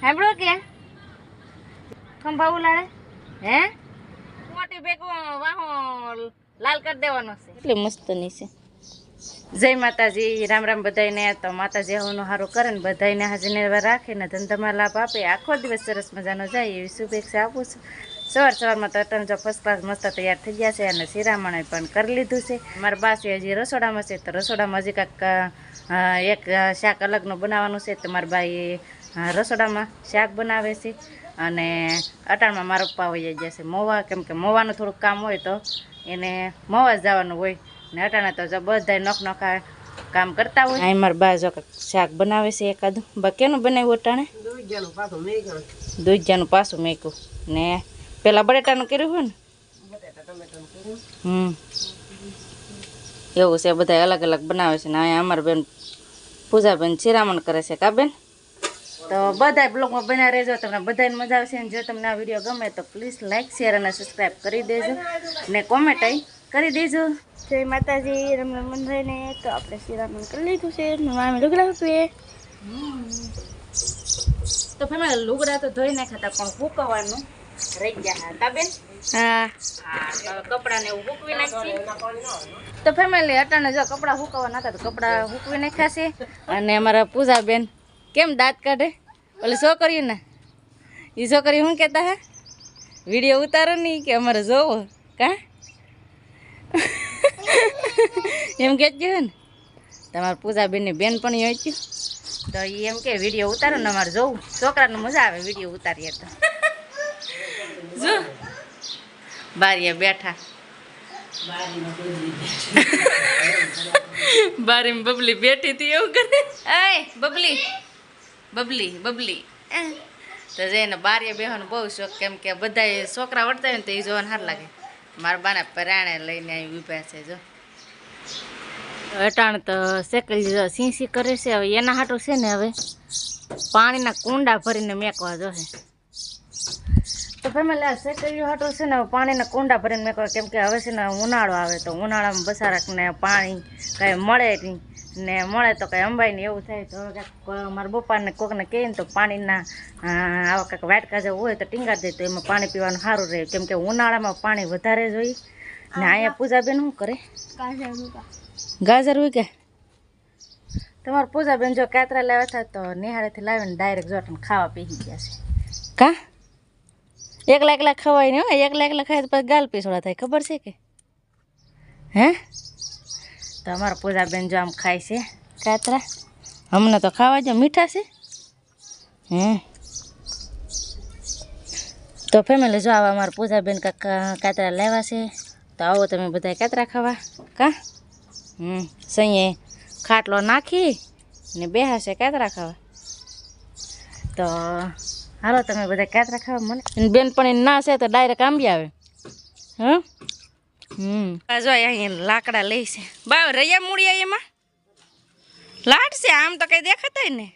સાંભળો કે? ખંભા ઉલાડે હે? મોટી ભેગો વાહો લાલ કરી દેવાનો છે. એટલે મસ્તની છે. જય માતાજી રામ રામ બધાયને. તો માતાજી હવનું સારું કરે ને બધાયને હાજરીને રાખે ને ધંધામાં લાભ આપે. આખો દિવસ સરસ મજાનો જાય એવી શુભેચ્છા આપું છું. સવાર સવારમાં તો અટન જો ફર્સ્ટ ક્લાસ મસ્ત તૈયાર થઈ ગયા છે અને શિરામણે પણ કરી લીધું છે. મારા બાસી હજી રસોડામાં છે તો રસોડામાં હજી કાંઈક એક શાક અલગનું બનાવવાનું છે. તો મારા અ, રસોડામાં શાક બનાવે છે અને અટાણમાં મારા પપ્પા વહી જશે મોવા કેમ કે મોવાનું થોડુંક કામ હોય તો એને મોવા જ જવાનું હોય ને અટાણે તો જો બધા નખ નખા કામ કરતા હોય. અહીં મારા બા જો શાક બનાવે છે એકાદું. બા કેનું બનાવ્યું અટાણે? દૂધિયાનું પાછું મેક્યું. ને પેલા બટેટાનું કર્યું હોય ને? હમ. એવું છે બધા અલગ અલગ બનાવે છે ને. અહીંયા અમારા બેન પૂજાબેન શિરામણ કરે છે. કા બેન? તો બધા બ્લોગમાં બના રહેજો તમને બધાને મજા આવશે અને જો તમને આ વીડિયો ગમે તો પ્લીઝ લાઇક શેર અને સબસ્ક્રાઈબ કરી દેજો. ને કોમેન્ટ કરી દેજો. જય માતાજી રમણ મંદિરને. તો આપણે શિરામણ કરી લીધું છે. મામી લુગડા હતું તો ફેમિલી લુગડા તો ધોઈ નાખ્યા હતા પણ હુકવવાનું રહી ગયા હતા બેન? કપડાને એવું હૂકવી નાખી તો ફેમિલી અટાણે જો કપડાં હુકવવાના હતા તો કપડાં હૂકવી નાખ્યા છે. અને અમારા પૂજાબેન કેમ દાંત કાઢે? ઓલી છોકરીઓ ને એ છોકરી શું કહેતા હે? વીડિયો ઉતારો નહીં કે અમારે જોવો. કા? એમ કહેજો હે ને? તમારા પૂજાબેનની બેન પણ છે તો એ એમ કે વીડિયો ઉતારો ને અમારે જોવું. છોકરાને મજા આવે વીડિયો ઉતારીએ તો. જો. બારીએ બેઠા. બારીમાં બબલી બેઠી. હતી એવું કરે? આય બબલી. બબલી બબલી. તો જઈને બારીએ બેહવાનો બહુ શોખ કેમ કે બધા છોકરા વળતા હોય ને તો એ જોવાનું સારું લાગે. મારા બાને પરાણે લઈને અહીં ઊભા છે જો. અટાણ તો સેકલી જો સી સી કરે છે હવે એના હાટું છે ને હવે. પાણીના કુંડા ભરીને મેકવા જોશે તો ફેમિલી આ સેકરીઓ હાટું છે ને હવે પાણીના કુંડા ભરીને મેકવા કેમ કે હવે છે ને ઉનાળો આવે તો ઉનાળામાં બસારાકને પાણી કાંઈ મળે નહીં. ને મળે તો કંઈ અંબાઈ ને એવું થાય. તો કાંઈક મારા પપ્પાને કોકને કહે ને તો પાણીના આવા કાંઈક વાટકા જેવું હોય તો ટીંગાડી દે તો એમાં પાણી પીવાનું સારું રહે. કેમ કે ઉનાળામાં પાણી વધારે જોઈએ ને અહીંયા પૂજાબેન શું કરે? ગાજર ઉગે તમારું પૂજાબેન જો કાતરા લાવ્યા હતા તો નિહાળેથી લાવીને ડાયરેક્ટ જોટને ખાવા પી ગયા છે. કા? એકલા એકલા ખવાય નહીં હોય એકલા એકલા ખાય તો પછી ગાલ પીસોડા થાય. ખબર છે કે? હે? તો અમારા પૂજાબેન જો આમ ખાય છે, કાતરા. હમણાં તો ખાવા જો મીઠા છે. હમ તો ફેમિલી જો આવા અમારા પૂજાબેન કાંક કાતરા લાવ્યા છે, તો આવો તમે બધા કાતરા ખાવા. કા? હમ. સહીએ ખાટલો નાખી ને બેહાશે કાતરા ખાવા. તો હાલો તમે બધા કાતરા ખાવા મને. બેન પણ ના છે તો ડાયરેક્ટ આંબી આવે. હં હમ. જો અહીંયા લાકડા લઈશે છે. બા રૈયા મૂળિયા એમાં? લાટ છે આમ તો કઈ દેખાતાય ને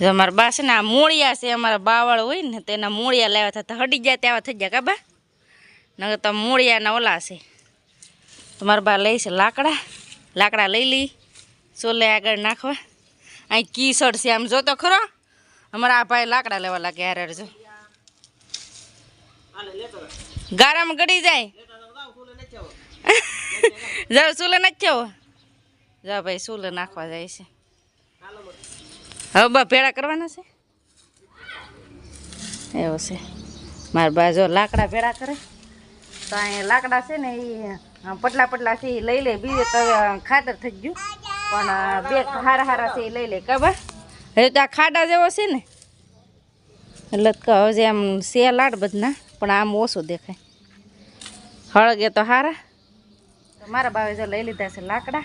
જો અમારા બા છે ને આ મૂળિયા છે અમારા બાવળ હોય ને તો એના મૂળિયા લાવ્યા હતા તો હડી જાય તેવા થઈ જાય કાબા નગર તો મૂળિયાના ઓલા છે. તમારા બા લઈ છે લાકડા. લાકડા લઈ લઈ ચોલે આગળ નાખવા. અહીં કીસડ છે આમ જોતો ખરો. અમારા આ ભાઈ લાકડા લેવા લાગે હારે જો. ગારામાં ગળી જાય. જાવ સુલે નથી જવો જા ભાઈ, સુલે નાખવા જાય છે. હવે બા ભેળા કરવાના છે? એવું છે. મારા બા જો લાકડા ભેળા કરે. તો અહીંયા લાકડા છે ને એ પટલા પટલા છે લઈ લે. બીજે તો ખાતર થઈ ગયું. પણ બે હારા હારા છે લઈ લે. ખબર હવે તો ખાડા જેવો છે ને. એટલે તો જે આમ લાડ બધના. પણ આમ ઓછું દેખાય. હળગે તો હારા. તો મારા બાવે જો લઈ લીધા છે લાકડા.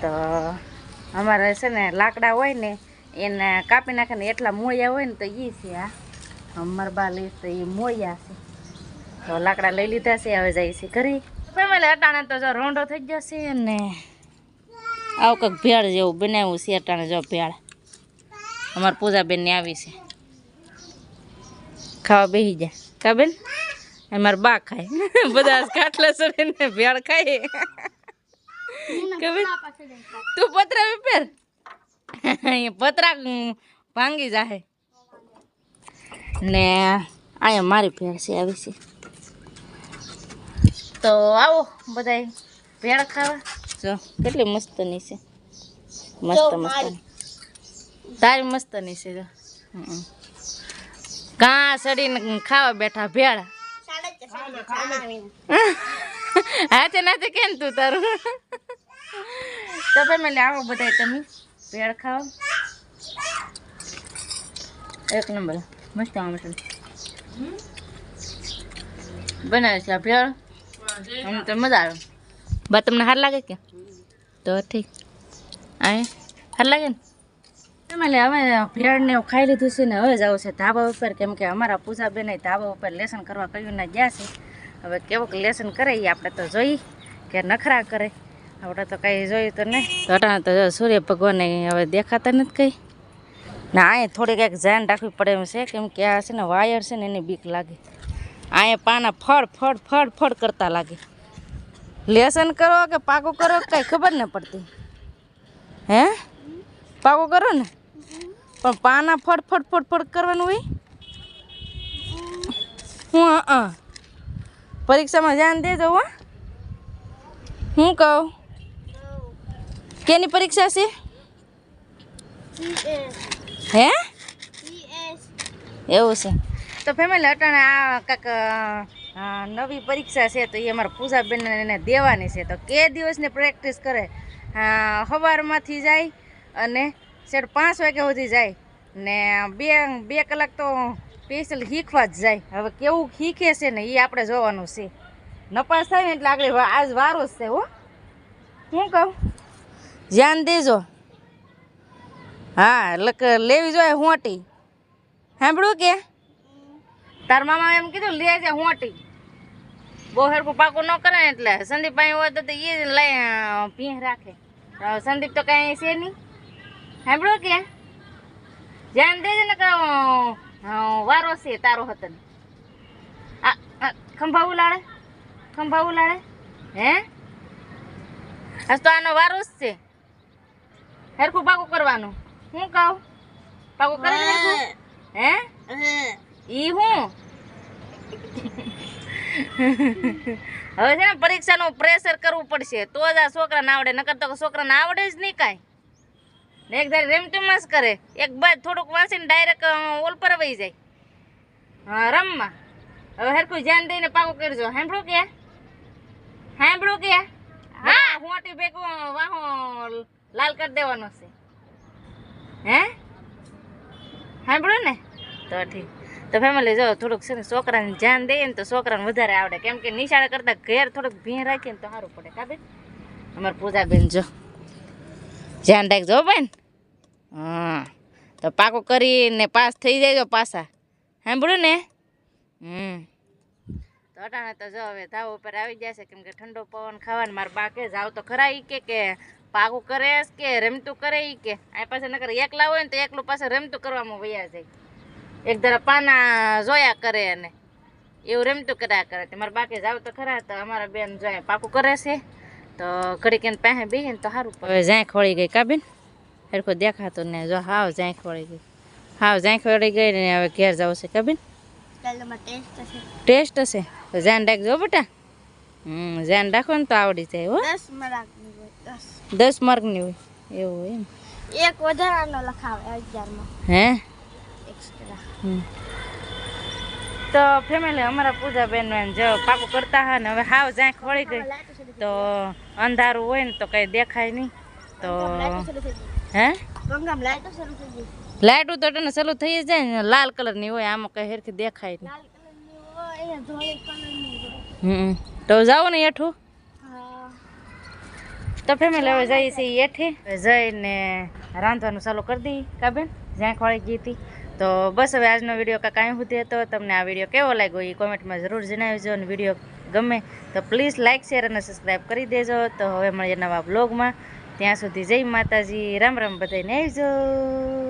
તો અમારે છે ને લાકડા હોય ને એને કાપી નાખે ને એટલા મોળિયા હોય ને તો એ છે આ. અમારા બા લઈશ તો એ મોયા છે. તો લાકડા લઈ લીધા છે હવે જાય છે ઘરે. ફેમિલી અટાણે તો જો રોંડો થઈ જશે ને. આવું કંઈક ભેળ જેવું બનાવ્યું છે અટાણે જો ભેળ. અમારા પૂજાબેનને આવી છે. ખાવા બેસી જાય કા બેન? અમારા બા ખાય. બધા કાટલા સડીને ભેળ ખાય. કાબેન તું પતરા વેપેર પતરા ભાંગી જાહે. ને અહીંયા મારી ભેળ છે આવી છે. તો આવો બધાય ભેળ ખાવા. જો કેટલી મસ્તની છે. મસ્ત મસ્ત તારી મસ્તની છે જો. હમ. કાં સડીને ખાવા બેઠા ભેળા. હાથે નાથે કેમ તું તારું? તો ફેમિલી આવો બધાય તમે ભેળ ખાવા. એક નંબર મસ્ત આમ બનાવે છે આ ભેળ. આમ તો મજા આવે. બા તમને હાર લાગે કે? તો ઠીક. આ હાર લાગે ને? ફેમિલી હવે ભેળને ખાઈ લીધું છે ને હવે જવું છે ધાબા ઉપર, કેમ કે અમારા પૂજાબેન ધાબા ઉપર લેસન કરવા કહ્યું ને ગયા છે. હવે કેવોક લેસન કરે એ આપણે તો જોઈ કે નખરા કરે. આપણે તો કંઈ જોયું તો નહીં. તો અટાણે તો સૂર્ય ભગવાન હવે દેખાતા નથી કંઈ. ના અહીંયા થોડીક એક ધ્યાન રાખવી પડે એમ છે, કેમ કે આ છે ને વાયર છે ને એની બીક લાગે. અહીંયા પાના ફળ ફળ ફળ ફળ કરતા લાગે. લેસન કરો કે પાકું કરો કાંઈ ખબર ન પડતી. હે? પાકું કરો ને? પણ પાના ફટફટ ફળ કરવાનું હોય? હું હા પરીક્ષામાં ધ્યાન દેજો, હા. હું કહું? કેની પરીક્ષા છે? હે? એવું છે. તો ફેમિલી અટાણે આ કાંક નવી પરીક્ષા છે, તો એ અમારા પૂજાબેન એને દેવાની છે. તો કે દિવસની પ્રેક્ટિસ કરે? સવારમાંથી જાય અને સેટ પાંચ વાગ્યા સુધી જાય ને બે બે કલાક તો સ્પેશિયલ શીખવા જ જાય. હવે કેવું શીખે છે ને એ આપણે જોવાનું છે. નપાસ થાય ને એટલે આગળ આજ વારો જ છે હો. હું કહું? ધ્યાન દેજો. હા લક લેવી જોઈએ હોટી. સાંભળ્યું કે? તાર મામા એમ કીધું લે છે હોટી. બહુ હરખું પાકું ન કરે ને એટલે સંદીપ ભાઈ હોય તો એ લઈ અ, રાખે. સંદીપ તો કાંઈ છે નહીં. સાંભળ્યું કે? ધ્યાન દેજે ને વારો છે તારો હતો આ આ, ખંભા ઉલાડે ખંભા ઉલાડે હે? આજ તો આનો વારો જ છે. હરખું પાકું કરવાનું. હું કહું? પાકું કરી હે. ઈ હું? હવે છે ને પરીક્ષાનું પ્રેશર કરવું પડશે. તો જ આ છોકરાને આવડે. નકર તો છોકરાને આવડે જ નહીં કાંઈ. ને એક ધારે રેમટેમ જ કરે. એક બાદ થોડુંક વાંચીને ડાયરેક્ટ ઓલ પર વહી જાય. હા રમવા. હવે હરખું ધ્યાન દઈને પાકું કરજો. સાંભળું કે? સાંભળું કે? હા. મોટી ભેગું વાહો લાલ કરી દેવાનો છે. હે? સાંભળ્યું ને? તો ઠીક. તો ફેમિલી જો થોડુંક છે ને છોકરાને ધ્યાન દઈએ ને તો છોકરાને વધારે આવડે. કેમ કે નિશાળા કરતાં ઘેર થોડુંક ભીણ રાખીએ ને તો સારું પડે. કાબે અમારે પૂજાબેન જો. ધ્યાન રાખજો બેન હા તો પાકો કરીને પાસ થઈ જાય પાછા. સાંભળ્યું ને? હમ. તો અટાણે તો જો હવે ધાવ ઉપર આવી જશે કેમ કે ઠંડો પવન ખાવાનું મારા બાકે જાવ તો ખરા ઈ કે કે પાકું કરે કે રમતું કરે ઈ કે? આ પાસે નકર એકલા હોય ને તો એકલું પાસે રમતું કરવામાં વયા જાય. એક ધારા પાના જોયા કરે અને એવું રમતું કર્યા કરે. તે મારા બાકે જાવ તો ખરા તો અમારા બેન જોયા પાકું કરે છે. તો ઘડીક એને પાસે બેહીને તો સારું હવે જાય ખોળી ગઈ કાબેન. હરખું દેખાતું ને જો હાવ ઝાંખ વળી ગઈ. હાવ ઝાંખ વળી ગઈ ને હવે ઘેર જવું છે કબીન ટેસ્ટ હશે. તો ધ્યાન રાખજો બેટા. હમ ધ્યાન રાખો ને તો આવડી જાય હો. દસ માર્કની હોય એવું હોય એમ. એક વધારાનો લખાવે અગિયારમાં. હે? હમ. તો ફેમિલી અમારા પૂજાબેન જો પાકું કરતા હા ને હવે હાવ ઝાંખ વળી ગઈ તો અંધારું હોય ને તો કઈ દેખાય નહીં. તો હે? લાઈટો તો તને ચાલુ થઈ જાય ને. લાલ કલરની હોય આમાં કઈ હેરખી દેખાય નહીં. તો જાઓ ને હેઠું. હા. તો ફેમિલી હવે જઈએ છીએ એઠે જઈને રાંધવાનું ચાલુ કરી દઈએ કાબેન. જ્યાં ખોળી ગઈ હતી. તો બસ હવે આજનો વીડિયો કાંઈ કાંઈ સુધી હતો. તમને આ વીડિયો કેવો લાગ્યો એ કોમેન્ટમાં જરૂર જણાવજો અને વીડિયો ગમે તો પ્લીઝ લાઇક શેર અને સબસ્ક્રાઈબ કરી દેજો. તો હવે મળીએ નવા બ્લોગમાં ત્યાં સુધી જય માતાજી. રામ રામ બધાને આવજો.